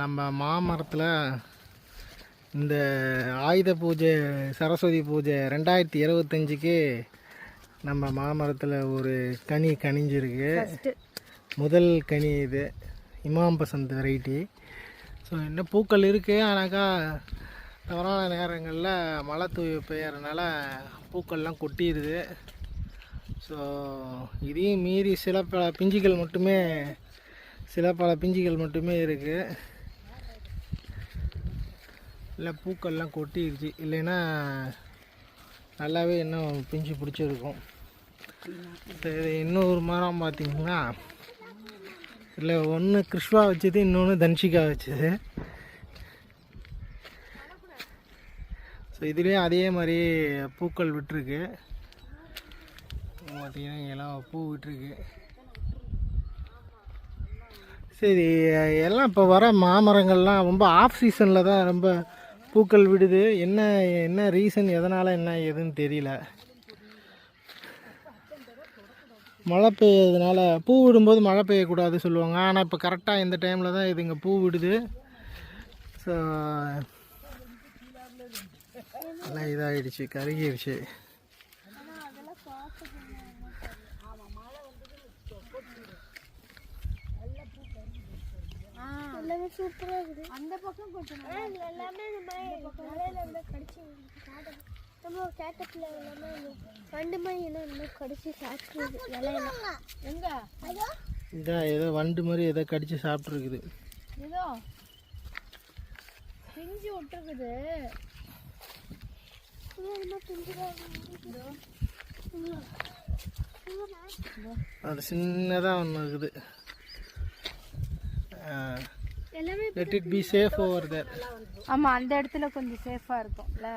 நம்ம மாமரத்தில் இந்த ஆயுத பூஜை சரஸ்வதி பூஜை ரெண்டாயிரத்தி இருபத்தஞ்சிக்கு நம்ம மாமரத்தில் ஒரு கனி கனிஞ்சிருக்கு. முதல் கனி இது. இமாம் பசந்த் வெரைட்டி. ஸோ இன்னும் பூக்கள் இருக்குது ஆனாக்கா தவறான நேரங்களில் மழை தூவி பெய்யறதுனால பூக்கள்லாம் கொட்டிடுது. ஸோ இதையும் மீறி சில பல பிஞ்சுகள் மட்டுமே சில பல பிஞ்சுகள் மட்டுமே இருக்குது இல்லை பூக்கள்லாம் கொட்டிடுச்சு இல்லைன்னா நல்லாவே இன்னும் பிஞ்சு பிடிச்சிருக்கும். சரி இன்னொரு மரம் பார்த்திங்கன்னா இல்லை ஒன்று கிருஷ்வா வச்சது இன்னொன்று தன்ஷிகா வச்சது. ஸோ இதுலேயும் அதே மாதிரி பூக்கள் விட்டுருக்கு. பார்த்தீங்கன்னா இங்கெல்லாம் பூ விட்டுருக்கு. சரி எல்லாம் இப்போ வர மாமரங்கள்லாம் ரொம்ப ஆஃப் சீசனில் தான் ரொம்ப பூக்கள் விடுது. என்ன என்ன ரீசன் எதனால் என்ன ஏதுன்னு தெரியல. மழை பெய்யறதுனால பூ விடும்போது மழை பெய்யக்கூடாது சொல்லுவாங்க. ஆனால் இப்போ கரெக்டாக இந்த டைமில் தான் இது இங்கே பூ விடுது. ஸோ நல்லா இதாகிடுச்சு கருகிடுச்சு எல்லாமே சூப்பரா இருக்குது. அந்த பக்கம் கொஞ்சம் எல்லாமே இந்த மாதிரி மலையில இருந்து கடிச்சு. நம்ம கேட்டத்துல எல்லாமே வண்டு மாதிரி எல்லாம் இந்த மாதிரி கடிச்சு சாப்பிடுது. இலையெல்லாம். எங்க? இதான் ஏதோ வண்டு மாதிரி ஏதோ கடிச்சு சாப்பிட்ருக்குது ஏதோ பிஞ்சு விட்டுருக்குது. அது சின்னதாக ஒன்று இருக்குது. Let it be safe over there ஆமா அந்த இடத்துல கொஞ்சம் சேஃபா இருக்கும்ல?